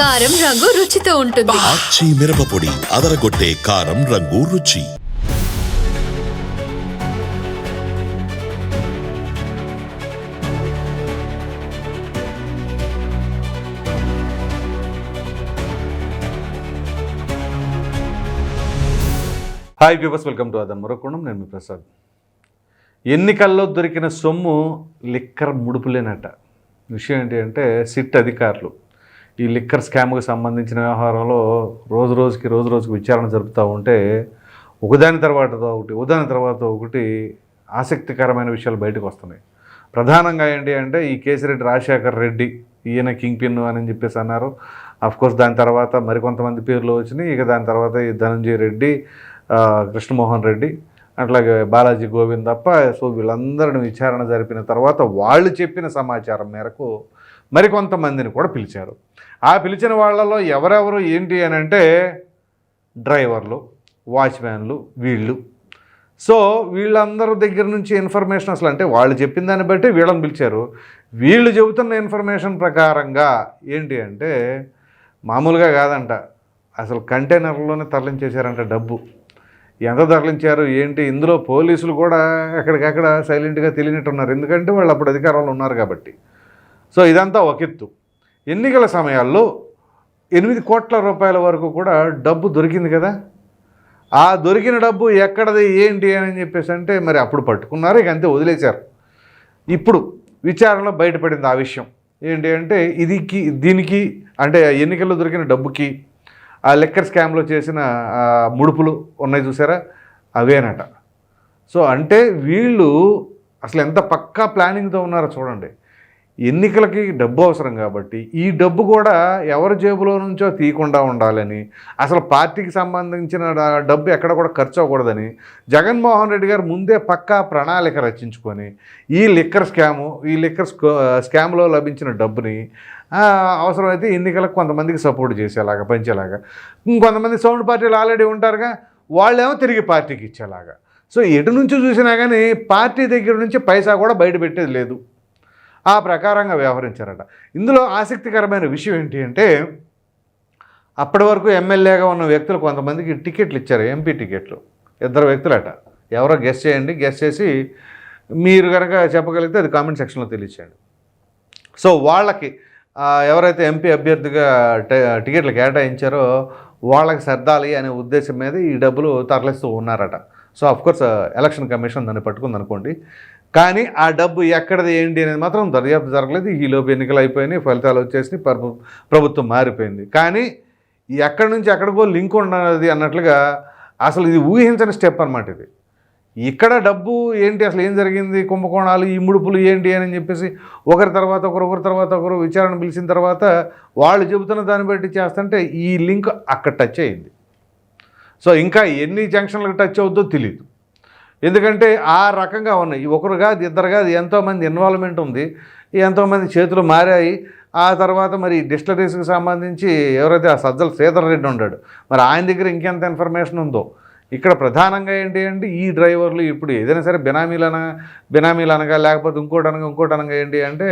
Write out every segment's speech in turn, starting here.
కారం రంగు రుచితో ఉంటుంది. ఆచి మిరపపొడి అదరగొట్టే కారం రంగు రుచి. హాయ్ వ్యూవర్స్ వెల్కమ్ టు అదన్ మరొకొండం నేను మీ ప్రసాద్. ఎన్నికల్లో దొరికిన సొమ్ము లిక్కర్ ముడుపులేనట. విషయం ఏంటి అంటే సిట్ అధికారులు. ఈ లిక్కర్ స్కామ్కి సంబంధించిన వ్యవహారంలో రోజు రోజుకి రోజు రోజుకి విచారణ జరుపుతూ ఉంటే ఒకదాని తర్వాత ఒకటి ఒకదాని తర్వాత ఒకటి ఆసక్తికరమైన విషయాలు బయటకు వస్తున్నాయి. ప్రధానంగా ఏంటి అంటే ఈ కేసిరెడ్డి రాజశేఖర్ రెడ్డి ఈయన కింగ్ పిన్ అని చెప్పేసి అన్నారు. కోర్స్ దాని తర్వాత మరికొంతమంది పేర్లు వచ్చినాయి. ఇక దాని తర్వాత ఈ ధనంజయ రెడ్డి కృష్ణమోహన్ రెడ్డి అట్లాగే బాలాజీ గోవింద్ తప్ప సో వీళ్ళందరిని విచారణ జరిపిన తర్వాత వాళ్ళు చెప్పిన సమాచారం మేరకు మరికొంతమందిని కూడా పిలిచారు. ఆ పిలిచిన వాళ్ళలో ఎవరెవరు ఏంటి అని అంటే డ్రైవర్లు వాచ్మ్యాన్లు వీళ్ళు. సో వీళ్ళందరి దగ్గర నుంచి ఇన్ఫర్మేషన్ అసలు అంటే వాళ్ళు చెప్పిన దాన్ని బట్టి వీళ్ళని పిలిచారు. వీళ్ళు చెబుతున్న ఇన్ఫర్మేషన్ ప్రకారంగా ఏంటి అంటే మామూలుగా కాదంట. అసలు కంటైనర్లోనే తరలించేశారంట డబ్బు. ఎంత తరలించారు ఏంటి? ఇందులో పోలీసులు కూడా ఎక్కడికక్కడ సైలెంట్గా తెలియనట్టున్నారు. ఎందుకంటే వాళ్ళు అప్పుడు అధికారంలో ఉన్నారు కాబట్టి. సో ఇదంతా ఒక ఎత్తు. ఎన్నికల సమయాల్లో ఎనిమిది కోట్ల రూపాయల వరకు కూడా డబ్బు దొరికింది కదా? ఆ దొరికిన డబ్బు ఎక్కడది ఏంటి అని చెప్పేసి అంటే మరి అప్పుడు పట్టుకున్నారు ఇక అంతే వదిలేశారు. ఇప్పుడు విచారణలో బయటపడింది ఆ విషయం. ఏంటి అంటే ఇదికి దీనికి అంటే ఎన్నికల్లో దొరికిన డబ్బుకి ఆ లెక్కర్ స్కామ్లో చేసిన ముడుపులు ఉన్నాయి చూసారా? అవేనట సో అంటే వీళ్ళు అసలు ఎంత పక్కా ప్లానింగ్తో ఉన్నారో చూడండి. ఎన్నికలకి డబ్బు అవసరం కాబట్టి ఈ డబ్బు కూడా ఎవరి జేబులో నుంచో తీయకుండా ఉండాలని అసలు పార్టీకి సంబంధించిన డబ్బు ఎక్కడ కూడా ఖర్చు అవ్వకూడదని జగన్మోహన్ రెడ్డి గారు ముందే పక్కా ప్రణాళిక రచించుకొని ఈ లిక్కర్ స్కాము ఈ లిక్కర్ స్కో స్కామ్లో లభించిన డబ్బుని అవసరమైతే ఎన్నికలకు కొంతమందికి సపోర్ట్ చేసేలాగా పంచేలాగా. ఇంకొంతమంది సౌండ్ పార్టీలు ఆల్రెడీ ఉంటారుగా వాళ్ళేమో తిరిగి పార్టీకి ఇచ్చేలాగా. సో ఎటు నుంచి చూసినా కానీ పార్టీ దగ్గర నుంచి పైసా కూడా బయట పెట్టేది లేదు. ఆ ప్రకారంగా వ్యవహరించారట. ఇందులో ఆసక్తికరమైన విషయం ఏంటి అంటే అప్పటి వరకు ఎమ్మెల్యేగా ఉన్న వ్యక్తులు కొంతమందికి టికెట్లు ఇచ్చారు ఎంపీ టికెట్లు. ఇద్దరు వ్యక్తులట. ఎవరో గెస్ట్ చేయండి గెస్ట్ చేసి మీరు కనుక చెప్పగలిగితే అది కామెంట్ సెక్షన్లో తెలియచేయండి. సో వాళ్ళకి ఎవరైతే ఎంపీ అభ్యర్థిగా టికెట్లు కేటాయించారో వాళ్ళకి సర్దాలి అనే ఉద్దేశం మీద ఈ డబ్బులు తరలిస్తూ ఉన్నారట. సో అఫ్కోర్స్ ఎలక్షన్ కమిషన్ దాన్ని పట్టుకుంది అనుకోండి కానీ ఆ డబ్బు ఎక్కడది ఏంటి అనేది మాత్రం దర్యాప్తు జరగలేదు. ఈలోపు ఎన్నికలు అయిపోయినాయి ఫలితాలు వచ్చేసి ప్రభుత్వం మారిపోయింది. కానీ ఎక్కడి నుంచి ఎక్కడికో లింక్ ఉన్నది అన్నట్లుగా అసలు ఇది ఊహించని స్టెప్ అనమాట ఇది. ఇక్కడ డబ్బు ఏంటి అసలు ఏం జరిగింది కుంభకోణాలు ఈ ముడుపులు ఏంటి అని చెప్పేసి ఒకరి తర్వాత ఒకరు ఒకరి తర్వాత ఒకరు విచారణ పిలిచిన తర్వాత వాళ్ళు చెబుతున్న దాన్ని బట్టి చేస్తుంటే ఈ లింక్ అక్కడ టచ్ అయింది. సో ఇంకా ఎన్ని జంక్షన్లకు టచ్ అవుద్దో తెలియదు ఎందుకంటే ఆ రకంగా ఉన్నాయి. ఒకరు కాదు ఇద్దరు కాదు ఎంతోమంది ఇన్వాల్వ్మెంట్ ఉంది. ఎంతోమంది చేతులు మారాయి. ఆ తర్వాత మరి డిస్టలరీస్కి సంబంధించి ఎవరైతే ఆ సజ్జల శ్రీధర్ రెడ్డి ఉన్నాడు మరి ఆయన దగ్గర ఇంకెంత ఇన్ఫర్మేషన్ ఉందో ఇక్కడ ప్రధానంగా ఏంటి అంటే ఈ డ్రైవర్లు ఇప్పుడు ఏదైనా సరే బినామీలన బినామీలు అనగా లేకపోతే ఇంకోటి అనగా ఇంకోటి అనగా ఏంటి అంటే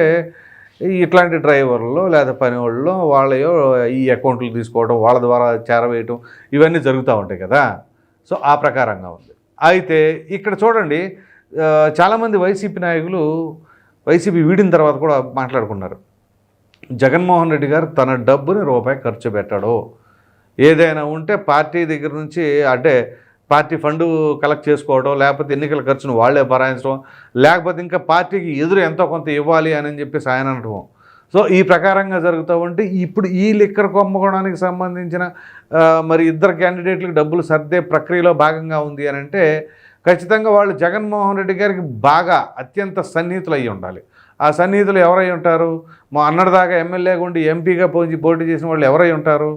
ఇట్లాంటి డ్రైవర్లు లేదా పని వాళ్ళు వాళ్ళయో ఈ అకౌంట్లు తీసుకోవడం వాళ్ళ ద్వారా చేరవేయటం ఇవన్నీ జరుగుతూ ఉంటాయి కదా. సో ఆ ప్రకారంగా ఉంది. అయితే ఇక్కడ చూడండి చాలామంది వైసీపీ నాయకులు వైసీపీ వీడిన తర్వాత కూడా మాట్లాడుకున్నారు. జగన్మోహన్ రెడ్డి గారు తన డబ్బుని రూపాయి ఖర్చు పెట్టాడు. ఏదైనా ఉంటే పార్టీ దగ్గర నుంచి అంటే పార్టీ ఫండ్ కలెక్ట్ చేసుకోవడం లేకపోతే ఎన్నికల ఖర్చును వాళ్ళే భరాయించడం లేకపోతే ఇంకా పార్టీకి ఎదురు ఎంతో కొంత ఇవ్వాలి అని చెప్పేసి ఆయన అనటం. సో ఈ ప్రకారంగా జరుగుతూ ఉంటే ఇప్పుడు ఈ లిక్కర్ కొమ్మకోవడానికి సంబంధించిన మరి ఇద్దరు క్యాండిడేట్లకు డబ్బులు సర్దే ప్రక్రియలో భాగంగా ఉంది అని అంటే ఖచ్చితంగా వాళ్ళు జగన్మోహన్ రెడ్డి గారికి బాగా అత్యంత సన్నిహితులు అయ్యి ఉండాలి. ఆ సన్నిహితులు ఎవరై ఉంటారు? మా అన్నటిదాకా ఎమ్మెల్యేగా ఉండి ఎంపీగా పోయి పోటీ చేసిన వాళ్ళు ఎవరై ఉంటారు?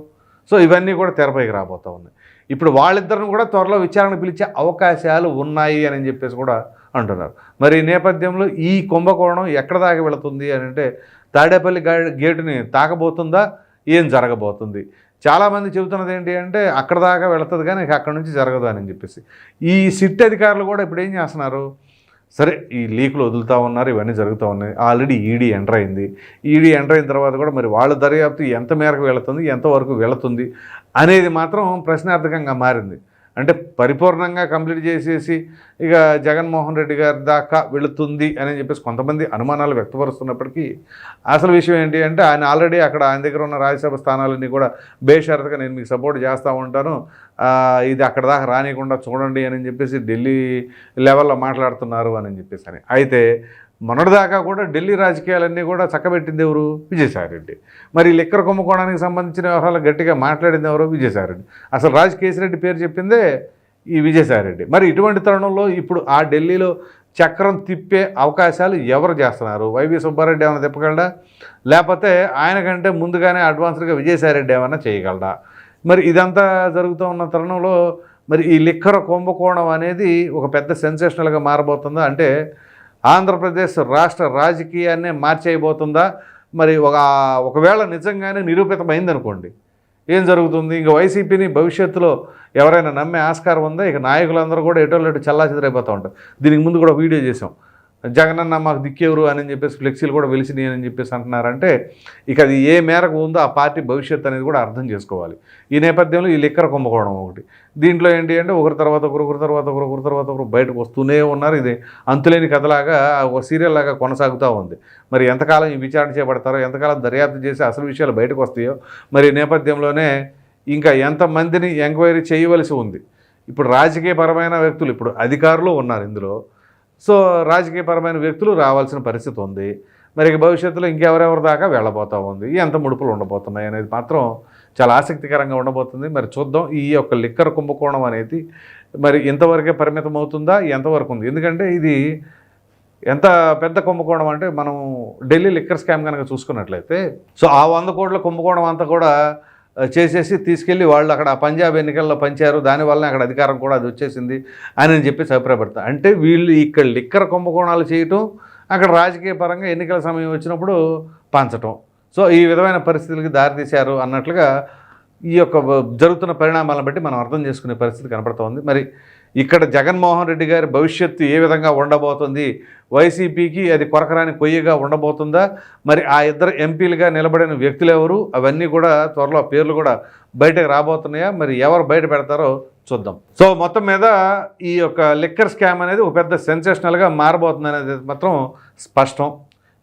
సో ఇవన్నీ కూడా తెరపైకి రాబోతూ ఉన్నాయి. ఇప్పుడు వాళ్ళిద్దరిని కూడా త్వరలో విచారణ పిలిచే అవకాశాలు ఉన్నాయి అని చెప్పేసి కూడా అంటున్నారు. మరి ఈ నేపథ్యంలో ఈ కుంభకోణం ఎక్కడ దాకా వెళుతుంది అని అంటే తాడేపల్లి గేటుని తాకబోతుందా? ఏం జరగబోతుంది? చాలామంది చెబుతున్నది ఏంటి అంటే అక్కడ దాకా వెళుతుంది కానీ ఇక అక్కడ నుంచి జరగదు అని చెప్పేసి. ఈ సిట్ అధికారులు కూడా ఇప్పుడు ఏం చేస్తున్నారు? సరే ఈ లీకులు వదులుతూ ఉన్నారు ఇవన్నీ జరుగుతూ ఉన్నాయి. ఆల్రెడీ ఈడీ ఎంటర్ అయింది. ఈడీ ఎంటర్ అయిన తర్వాత కూడా మరి వాళ్ళ దర్యాప్తు ఎంత మేరకు వెళుతుంది ఎంతవరకు వెళుతుంది అనేది మాత్రం ప్రశ్నార్థకంగా మారింది. అంటే పరిపూర్ణంగా కంప్లీట్ చేసేసి ఇక జగన్మోహన్ రెడ్డి గారి దాకా వెళుతుంది అని చెప్పేసి కొంతమంది అనుమానాలు వ్యక్తపరుస్తున్నప్పటికీ అసలు విషయం ఏంటి అంటే ఆయన ఆల్రెడీ అక్కడ ఆయన దగ్గర ఉన్న రాజ్యసభ స్థానాలన్నీ కూడా బేషరతగా నేను మీకు సపోర్ట్ చేస్తూ ఉంటాను. ఇది అక్కడ దాకా రానియకుండా చూడండి అని చెప్పేసి ఢిల్లీ లెవెల్లో మాట్లాడుతున్నారు అని చెప్పేసి అని. అయితే మొన్నటిదాకా కూడా ఢిల్లీ రాజకీయాలన్నీ కూడా చక్కబెట్టింది ఎవరు? విజయసాయిరెడ్డి మరి లిక్కర్ కుంభకోణానికి సంబంధించిన వ్యవహారాలు గట్టిగా మాట్లాడింది ఎవరు? విజయసాయిరెడ్డి అసలు రాజ్ కేసిరెడ్డి పేరు చెప్పిందే ఈ విజయసాయిరెడ్డి మరి ఇటువంటి తరుణంలో ఇప్పుడు ఆ ఢిల్లీలో చక్రం తిప్పే అవకాశాలు ఎవరు చేస్తున్నారు? వైవి సుబ్బారెడ్డి ఏమైనా తిప్పగలడా? లేకపోతే ఆయనకంటే ముందుగానే అడ్వాన్స్డ్గా విజయసాయిరెడ్డి ఏమైనా చేయగలడా? మరి ఇదంతా జరుగుతూ ఉన్న తరుణంలో మరి ఈ లిక్కర కుంభకోణం అనేది ఒక పెద్ద సెన్సేషనల్గా మారబోతుందా? అంటే ఆంధ్రప్రదేశ్ రాష్ట్ర రాజకీయాన్నే మార్చేయబోతుందా? మరి ఒక ఒకవేళ నిజంగానే నిరూపితమైందనుకోండి ఏం జరుగుతుంది? ఇంకా వైసీపీని భవిష్యత్తులో ఎవరైనా నమ్మే ఆస్కారం ఉందా? ఇక నాయకులందరూ కూడా ఎటోళ్ళు ఎటు చల్లా ఉంటారు. దీనికి ముందు కూడా వీడియో చేసాం జగనన్న మాకు దిక్కేవరు అని చెప్పేసి ఫ్లెక్సీలు కూడా వెలిసినాయి అని చెప్పేసి అంటున్నారంటే ఇక అది ఏ మేరకు ఉందో ఆ పార్టీ భవిష్యత్ అనేది కూడా అర్థం చేసుకోవాలి. ఈ నేపథ్యంలో ఈ లిక్కర కుంభకోణం ఒకటి. దీంట్లో ఏంటి అంటే ఒకరి తర్వాత ఒకరు ఒకరి తర్వాత ఒకరు ఒకరి తర్వాత ఒకరు బయటకు వస్తూనే ఉన్నారు. ఇది అంతులేని కథలాగా ఒక సీరియల్ లాగా కొనసాగుతూ ఉంది. మరి ఎంతకాలం ఈ విచారణ చేపడతారో ఎంతకాలం దర్యాప్తు చేసి అసలు విషయాలు బయటకు వస్తాయో మరి ఈ నేపథ్యంలోనే ఇంకా ఎంతమందిని ఎంక్వైరీ చేయవలసి ఉంది. ఇప్పుడు రాజకీయపరమైన వ్యక్తులు ఇప్పుడు అధికారులు ఉన్నారు ఇందులో. సో రాజకీయపరమైన వ్యక్తులు రావాల్సిన పరిస్థితి ఉంది. మరి భవిష్యత్తులో ఇంకెవరెవరి దాకా వెళ్ళబోతా ఉంది? ఎంత ముడుపులు ఉండబోతున్నాయి అనేది మాత్రం చాలా ఆసక్తికరంగా ఉండబోతుంది. మరి చూద్దాం ఈ యొక్క లిక్కర్ కుంభకోణం అనేది మరి ఇంతవరకే పరిమితం అవుతుందా? ఎంతవరకు ఉంది? ఎందుకంటే ఇది ఎంత పెద్ద కుంభకోణం అంటే మనం ఢిల్లీ లిక్కర్ స్కామ్ కనుక చూసుకున్నట్లయితే సో ఆ వంద కోట్ల కుంభకోణం అంతా కూడా చేసేసి తీసుకెళ్ళి వాళ్ళు అక్కడ పంజాబ్ ఎన్నికల్లో పంచారు. దానివల్ల అక్కడ అధికారం కూడా అది వచ్చేసింది అని చెప్పేసి అభిప్రాయపడతారు అంటే వీళ్ళు ఇక్కడ లిక్కర్ కుంభకోణాలు చేయటం అక్కడ రాజకీయ పరంగా ఎన్నికల సమయం వచ్చినప్పుడు పంచటం. సో ఈ విధమైన పరిస్థితులకి దారితీశారు అన్నట్లుగా ఈ యొక్క జరుగుతున్న పరిణామాలను బట్టి మనం అర్థం చేసుకునే పరిస్థితి కనపడుతోంది మరి ఇక్కడ జగన్మోహన్ రెడ్డి గారి భవిష్యత్తు ఏ విధంగా ఉండబోతుంది? వైసీపీకి అది కొరకరాని కొయ్యగా ఉండబోతుందా? మరి ఆ ఇద్దరు ఎంపీలుగా నిలబడిన వ్యక్తులు ఎవరు? అవన్నీ కూడా త్వరలో పేర్లు కూడా బయటకు రాబోతున్నాయా? మరి ఎవరు బయట పెడతారో చూద్దాం. సో మొత్తం మీద ఈ యొక్క లిక్కర్ స్కామ్ అనేది ఒక పెద్ద సెన్సేషనల్గా మారబోతుంది అనేది మాత్రం స్పష్టం.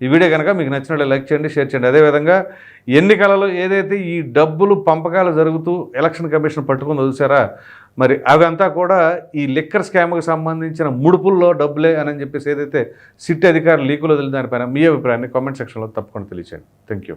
ఈ వీడియో కనుక మీకు నచ్చినట్లు లైక్ చేయండి షేర్ చేయండి. అదేవిధంగా ఎన్నికలలో ఏదైతే ఈ డబ్బులు పంపకాలు జరుగుతూ ఎలక్షన్ కమిషన్ పట్టుకుని చూసారా? మరి అవంతా కూడా ఈ లిక్కర్ స్కామ్కి సంబంధించిన ముడుపుల్లో డబ్బులే అని చెప్పేసి ఏదైతే సిట్ అధికారులు లీకులు వదిలిన దానిపైన మీ అభిప్రాయాన్ని కామెంట్ సెక్షన్లో తప్పకుండా తెలియచేయండి. Thank you